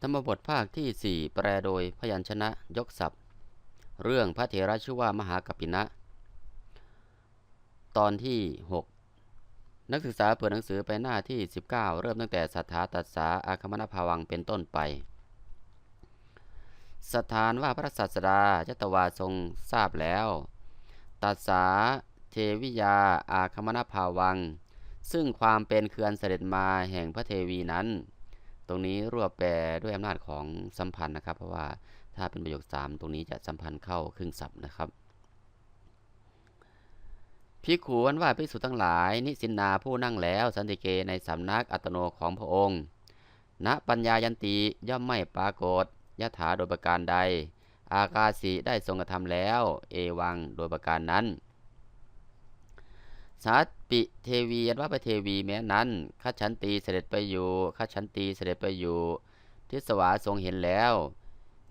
ธรรมบทภาคที่ 4 แปลโดยพยัญชนะยกศัพท์ เรื่องพระเถระชื่อว่ามหากปินะ ตอนที่ 6 นักศึกษาเปิดหนังสือไปหน้าที่ 19 เริ่มตั้งแต่สัทธาตัสสาอาคมณภาวังเป็นต้นไป สถานว่าพระศาสดาจตวาทรงทราบแล้ว ตัสสาเทวิยาอาคมณภาวัง ซึ่งความเป็นเคือนเสด็จมาแห่งพระเทวีนั้น ตรงนี้รวบแปลด้วยอำนาจของสัมพันธ์นะครับ เพราะว่าถ้าเป็นประโยคสามตรงนี้จะสัมพันธ์เข้าครึ่งศัพท์นะครับพิขูวันว่าพิสุทั้งหลาย นิสินนาผู้นั่งแล้ว สันติเกในสำนักอัตโนของพระองค์ณปัญญายันติย่อมไม่ปรากฏยถาโดยประการใด อากาสีได้ทรงกระทำแล้ว เอวังโดยประการนั้น สา ปิเทวียันว่าพระเทวีแม้นั้นข้าชันตีเสด็จไปอยู่ข้าชันตีเสด็จไปอยู่ ทิสวาทรงเห็นแล้ว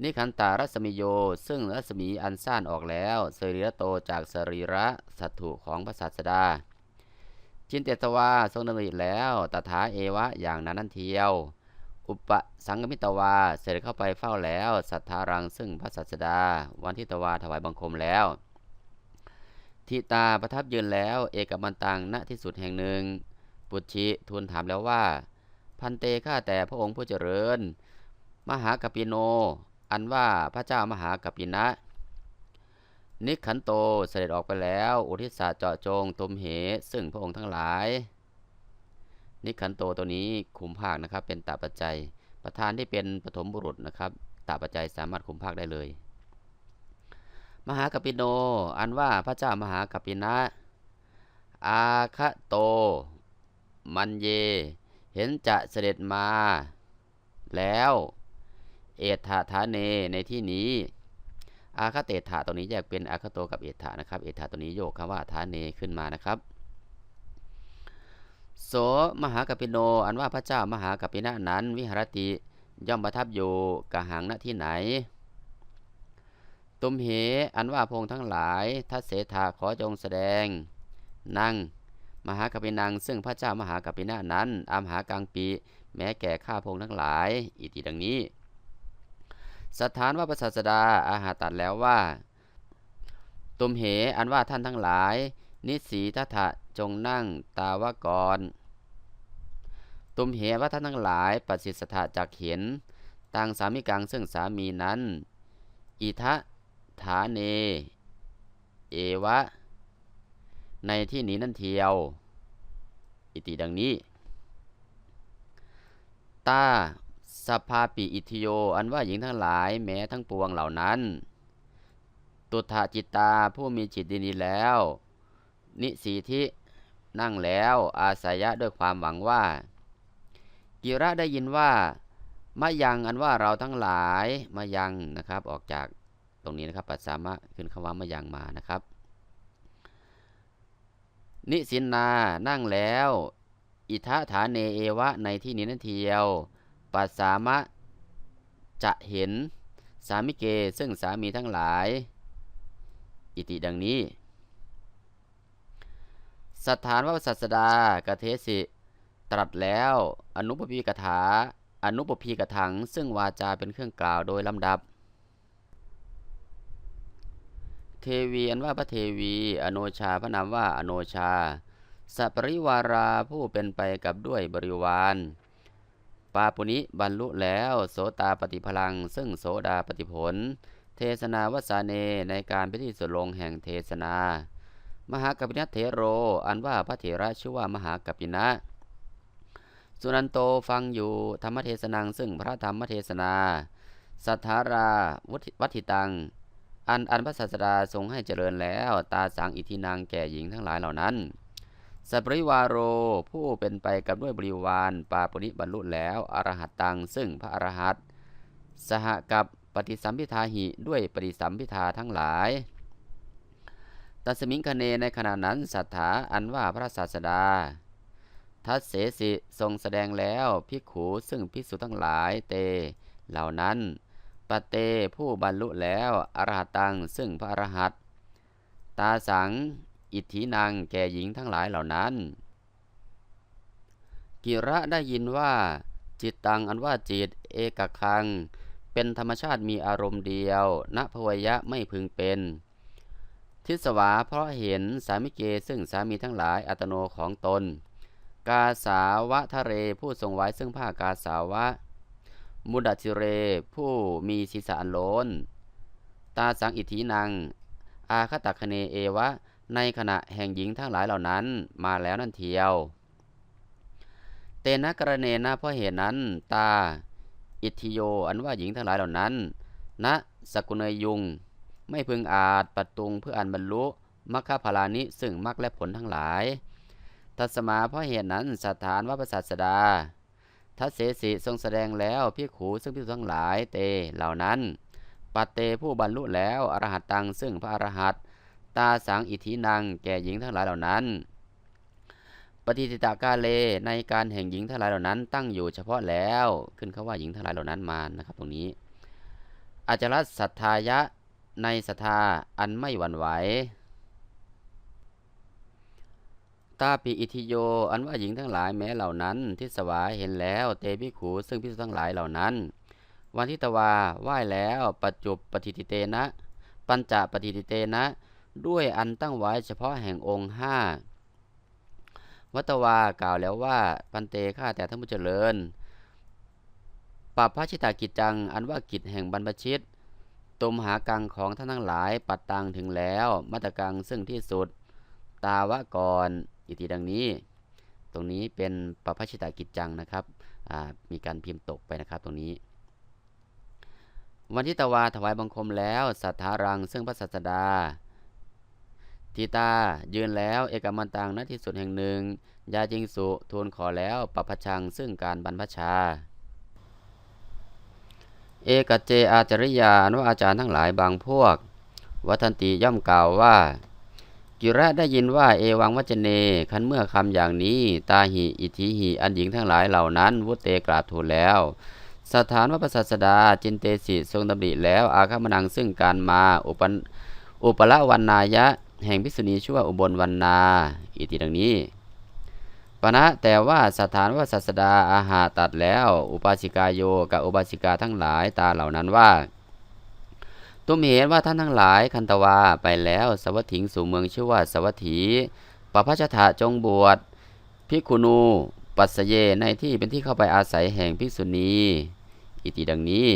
นิคันตารัศมิโย ซึ่งรัศมีอันซ่านออกแล้วสรีระโตจากสรีระสัตถุของพระศาสดา จินเตตวาทรงดำริแล้วตถาเอวะอย่างนั้นนั่นเทียว อุปสังกมิตวาเสด็จเข้าไปเฝ้าแล้ว สัทธารังซึ่งพระศาสดา วันทิตวาถวายบังคมแล้ว ทิตาประทับยืนแล้ว เอกมันตังณที่สุดแห่งหนึ่ง ปุชิทูลถามแล้วว่า พันเตข้าแต่พระองค์ผู้เจริญ มหากปิโน อันว่าพระเจ้ามหากปินะ นิขันโตเสด็จออกไปแล้ว อุทิศาเจาะจงตุมเหซึ่งพระองค์ทั้งหลาย นิขันโตตัวนี้ขุมภาคนะครับ เป็นตาปัจจัย ประธานที่เป็นปฐมบุรุษนะครับตาปัจจัยสามารถขุมภาคได้เลย มหากปิโน อันว่าพระเจ้ามหากปินะ อาคะโต มันเย เห็นจะเสด็จมา แล้ว เอธาธาเนในที่นี้ อาคาเตถาตัวนี้แยกเป็นอาคาโตกับเอธานะครับ เอธาตัวนี้โยกคำว่าธาเนขึ้นมานะครับโสมหากปิโน อันว่าพระเจ้ามหากปินะนั้น วิหารติย่อมประทับอยู่กะหังณที่ไหน ตุมเห อันว่าพงทั้งหลายทัศเสถาขอจงแสดง นั่ง มหากปินัง ซึ่งพระเจ้ามหากปินะนั้น อามหากังปี แม้แก่ข้าพงทั้งหลาย อิติดังนี้ สถานว่าพระศาสดาอาหาตัดแล้วว่า ตุมเห อันว่าท่านทั้งหลาย นิสีทัตะจงนั่งตาวกร ตุมเหว่าท่านทั้งหลายปฏิสถะจากเห็นต่างสามิกังซึ่งสามีนั้น อิทะ ฐาเน เอวะ ในที่นี้นั่นเทียว อิติดังนี้ ตาสภาปิอิทิโย อันว่าหญิงทั้งหลายแม้ทั้งปวงเหล่านั้น ตุถาจิตตาผู้มีจิตดีแล้ว นิสีทินั่งแล้วอาศัยะด้วยความหวังว่า กิระได้ยินว่ามายังอันว่าเราทั้งหลายมายังนะครับออกจาก ตรงนี้นะครับปัสสามะขึ้นคำว่ามายังมานะครับ นิสินนานั่งแล้ว อิทะฐานเนเอวะในที่นี้นั่นเทียวปัสสามะจะเห็นสามิเกซึ่งสามีทั้งหลาย อิติดังนี้ สถานว่าศาสดากเทสิ ตรัสแล้วอนุปปีกถาอนุปพีกถัง ซึ่งวาจาเป็นเครื่องกล่าวโดยลำดับ เทวีอันว่าพระเทวี อโนชาพระนามว่าอโนชา สัปริวาราผู้เป็นไปกับด้วยบริวาร ปาปุณิบรรลุแล้ว โสตาปฏิพลัง ซึ่งโสดาปฏิผล เทศนาวสาเนในการพิธีสุลงแห่งเทศนา มหากัปินะเทโร อันว่าพระเถระชื่อว่ามหากัปินะ สุนันโตฟังอยู่ธรรมเทศนังซึ่งพระธรรมเทศนา สัทธาราวัติตัง อันอันพระศาสดาทรงให้เจริญแล้ว ตาสังอิทินางแก่หญิงทั้งหลายเหล่านั้นสัปริวาโรผู้เป็นไปกับด้วยบริวารปาปุนิบรรลุแล้วอรหัตตังซึ่งพระอรหัตสหกับปฏิสัมพิทาหิด้วยปฏิสัมพิทาทั้งหลาย ตัสมิงคเนในขณะนั้นสัทธาอันว่าพระศาสดา ทัศเสสิทรงแสดงแล้วพิขูซึ่งพิสุทั้งหลายเต เหล่านั้น ปเตผู้บรรลุแล้วอรหัตตังซึ่งพระอรหัตตาสัง อิทธินางแก่หญิงทั้งหลายเหล่านั้น กิระได้ยินว่า จิตตังอันว่าจิตเอกคัง เป็นธรรมชาติมีอารมณ์เดียวณภวยะไม่พึงเป็น ทิสวาเพราะเห็นสามิเกซึ่งสามีทั้งหลายอัตโนของตน กาสาวะทะเรผู้ทรงไว้ซึ่งผ้ากาสาวะ มุดัจิเร ผู้มีศีรษะอันโลนตาสังอิทธินัง อาคตัคเนเอวะ ในขณะแห่งหญิงทั้งหลายเหล่านั้นมาแล้วนั่นเทียว เตนะกรเนนะเพราะเหตุนั้น ตา อิทธิโย อันว่าหญิงทั้งหลายเหล่านั้นณสกุเนยุง ไม่พึงอาจปัดตุงเพื่ออันบรรลุมัคคพลานิซึ่งมรรคและผลทั้งหลายตัสมาเพราะเหตุนั้นสถานว่าประสัสดา ทัศเสสิทรงแสดงแล้วพิขูซึ่งพิสุทั้งหลายเตเหล่านั้น ปัตเตผู้บรรลุแล้วอรหัตตังซึ่งพระอรหัตตาสังอิทินังแก่หญิงทั้งหลายเหล่านั้น ปฏิติตากาเลในการแห่งหญิงทั้งหลายเหล่านั้น ตั้งอยู่เฉพาะแล้วขึ้นคาว่าหญิงทั้งหลายเหล่านั้นมานะครับตรงนี้อาจารศรัทธายะในศรัทธาอันไม่หวั่นไหว ตาปีอิทิโย อันว่าหญิงทั้งหลายแม้เหล่านั้นที่สวายเห็นแล้ว เตพิขูซึ่งพิสุทั้งหลายเหล่านั้น วันทิตวาไหว้แล้วปัจจุปฏิทิเตนะ ปัญจปฏิทิเตนะ ด้วยอันตั้งไว้เฉพาะแห่งองค์ห้าวัตวากล่าวแล้วว่าปันเตข้าแต่ท่านผู้เจริญปัปพระชิตากิจจัง อันว่ากิจแห่งบรรพชิตตุมหากังของท่านทั้งหลายปัดตังถึงแล้ว มัตกังซึ่งที่สุด ตาวะกร อิติดังนี้ ตรงนี้เป็นปพชิตากิจจังนะครับมีการพิมพ์ตกไปนะครับตรงนี้ วันที่ตวาถวายบังคมแล้วสัทธารัง ซึ่งพระสัสดาทีตายืนแล้วเอกมันตังณที่สุดแห่งหนึ่ง ยาจิงสุทูลขอแล้วปปชังซึ่งการบรรพชา เอกเจอาจริยานว่าอาจารย์ทั้งหลายบางพวก วัฒนติย่อมกล่าวว่า กิระได้ยินว่าเอวังวัจเน คันเมื่อคำอย่างนี้ ตาหิอิทิหิอันหญิงทั้งหลายเหล่านั้น วุเตกราบทูลแล้ว สถานวัปสัสดาจินเตสิทรงดำริแล้ว อาคามนังซึ่งการมาอุปอุปละวันนายะ แห่งพิษุณีชื่อว่าอุบลวันนา อิติดังนี้ปณะแต่ว่าสถานว่าศาสดาอาหาตัดแล้ว อุปาสิกาโยกับอุบาสิกาทั้งหลายตาเหล่านั้นว่า ตุมเห็นว่าท่านทั้งหลายคันตวาไปแล้วสวัสถิงสู่เมืองชื่อว่าสวัสถีปพระชถาจงบวชพิกุณูปัสเยในที่เป็นที่เข้าไปอาศัยแห่งภิกษุณี อิติดังนี้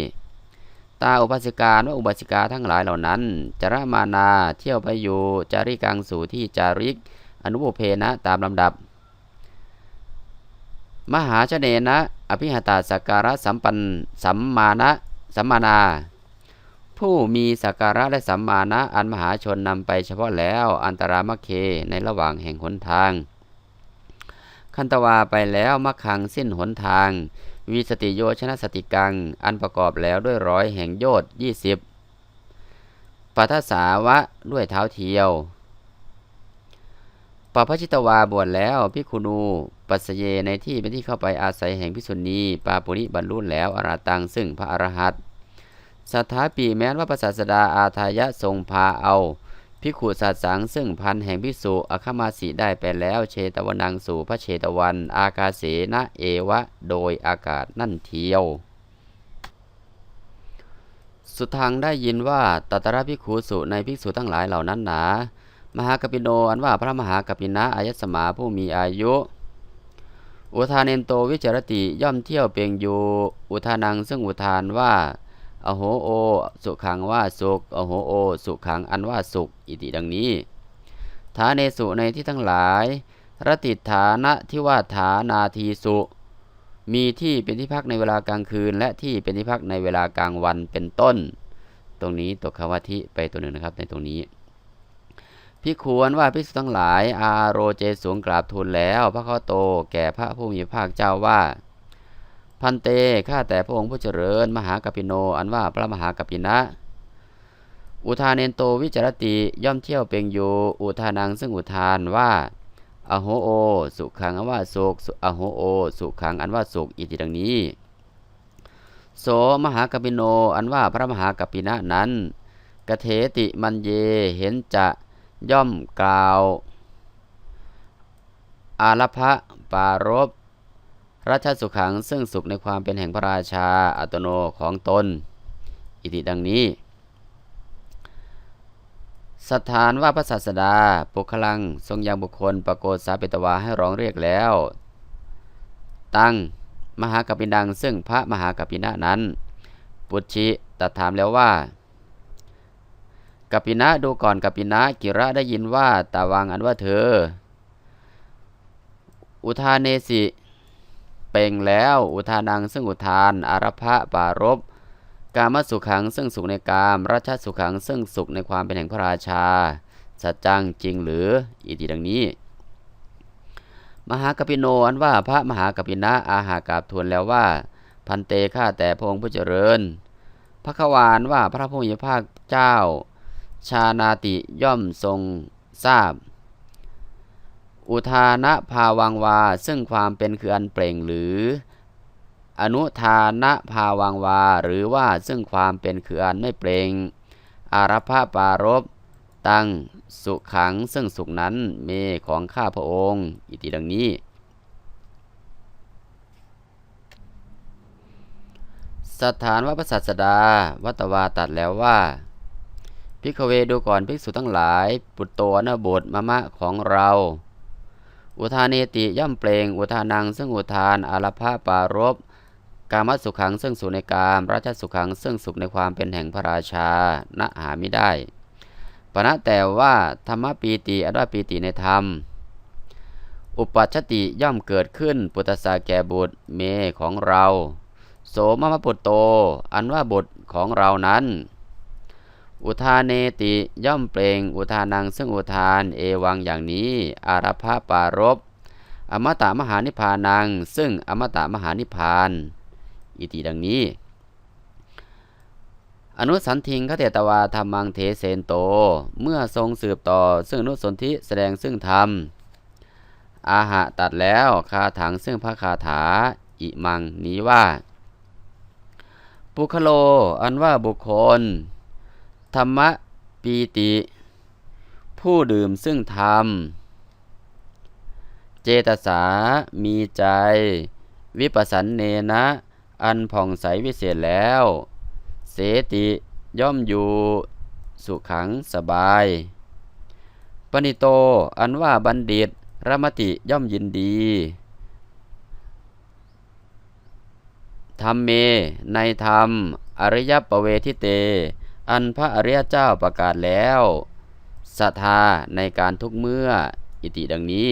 ตาอุปาสิกาว่าอุบาสิกาทั้งหลายเหล่านั้นจรมานาเที่ยวไปอยู่จาริกังสู่ที่จาริก อนุโภเพนะตามลำดับ มหาชเนนะ อภิหตาสการะสัมปันสัมมานะสัมมานา ผู้มีสักการะและสัมมาณะอันมหาชนนำไปเฉพาะแล้วอันตรามเคในระหว่างแห่งหนทาง คันตวาไปแล้วมักขังสิ้นหนทางวีสติโยชนะสติกัง อันประกอบแล้วด้วยร้อยแห่งโยชยี่สิบปัทสาวะด้วยเท้าเทียวปพชิตวาบวชแล้วพิคุนูปัสเยในที่เป็นที่เข้าไปอาศัยแห่งพิสุณีปาปุริบรรลุแล้วอราตังซึ่งพระอรหัต สัทธาปีแม้นว่าพระศาสดาอาทายะทรงพาเอาพิขุสัตสังซึ่งพันแห่งพิสุอคมาสีได้ไปแล้วเชตวนังสู่พระเชตวัน อากาเสนะเอวะ โดยอากาศนั่นเทียว สุทางได้ยินว่าตัตระพิขุสุในภิกษุทั้งหลายเหล่านั้นหนามหากปิโนอันว่าพระมหากปินะอายสมาผู้มีอายุ อุทานเนโตวิจรติย่อมเที่ยวเปียงอยู่อุทานังซึ่งอุทานว่า อโหโอ สุขังว่าสุข อโหโอ สุขังอันว่าสุข อิติดังนี้ฐานเนสุในที่ทั้งหลายรติฐานะที่ว่าฐานาทีสุ มีที่เป็นที่พักในเวลากลางคืน และที่เป็นที่พักในเวลากลางวันเป็นต้น ตรงนี้ตกคำว่าทิไปตัวหนึ่งนะครับในตรงนี้พิควรว่าพิสุทั้งหลาย อาโรเจสูงกราบทูลแล้ว พระข้าโตแก่พระผู้มีภาคเจ้าว่า พันเตข้าแต่พระองค์ผู้เจริญ มหากปิโน อันว่าพระมหากปินะ อุทานเนโตวิจารติย่อมเที่ยวเป่งอยู่อุทานังซึ่งอุทานว่าอโหโอ สุขังอันว่าสุขอโหโอ สุขังอันว่าสุขอิติดังนี้ โสมหากปิโน อันว่าพระมหากปินะนั้นกเทติมันเยเห็นจะย่อมกล่าว อาลพะปารบ ราชสุขังซึ่งสุขในความเป็นแห่งพระราชาอัตโนของตน อิติดังนี้ สถานว่าพระศาสดาปุคลังทรงยังบุคคลปรากฏสาเปตวาให้ร้องเรียกแล้ว ตั้งมหากปินังซึ่งพระมหากปินะนั้น ปุชชิตรัสถามแล้วว่ากปปินะดูก่อนกปปินะกิระได้ยินว่าตาวังอันว่าเธอ อุทานเนสิ เป่งแล้ว อุทานังซึ่งอุทาน อารพะปารบกามสุขังซึ่งสุขในกามราชสุขังซึ่งสุขในความเป็นแห่งพระราชา สัจจังจริงหรืออิติดังนี้ มหากปิโนอันว่าพระมหากปินะอาหากาบทวนแล้วว่า พันเตฆ่าแต่พระองค์ผู้เจริญพระขวานว่าพระผู้มีพระภาคเจ้า ชานาติย่อมทรงทราบ อุทานะภาวังวา ซึ่งความเป็นคืออันเปล่งหรือ อนุทานะภาวังวา หรือว่าซึ่งความเป็นคืออันไม่เปล่งอารพาปารบตั้งสุขังซึ่งสุขนั้นเมของข้าพระองค์ อิติดังนี้ สถานว่าพระสัสดา วัตวาตัดแล้วว่าพิกเวดูก่อนภิกษุทั้งหลาย ปุตโตนบทมะมะของเรา อุทานเนติย่อมเปลง อุทานังซึ่งอุทาน อารพาปารบกามสุขังซึ่งสุขในกามราชสุขังซึ่งสุขในความเป็นแห่งพระราชาณหาไม่ได้ปณะแต่ว่าธรรมปีติอดว่าปีติในธรรม อุปัชติย่อมเกิดขึ้น ปุตตสาแก่บุตรเมของเรา โสมมปุตโต อันว่าบุตรของเรานั้น อุทานเนติย่อมเปล่งอุทานังซึ่งอุทานเอวังอย่างนี้ อารพะปารบอมตะมหานิพานัง ซึ่งอมตะมหานิพาน อิติดังนี้ อนุสันทิงคเตตวาธรรมังเทเสนโต เมื่อทรงสืบต่อ ซึ่งนุสนธิแสดงซึ่งธรรม อาหะตัดแล้วคาถังซึ่งพระคาถา อิมังนี้ว่า ปุคโล อันว่าบุคคล ธรรมปีติ ผู้ดื่มซึ่งธรรม เจตสามีใจ วิปัสสันเนนะ อันผ่องใสวิเศษแล้ว เสติย่อมอยู่สุขังสบาย ปณิโตอันว่าบัณฑิตรมติย่อมยินดีธรรมเม ในธรรม อริยปเวทิเต อันพระอริยเจ้าประกาศแล้วศรัทธาในการทุกเมื่ออิติดังนี้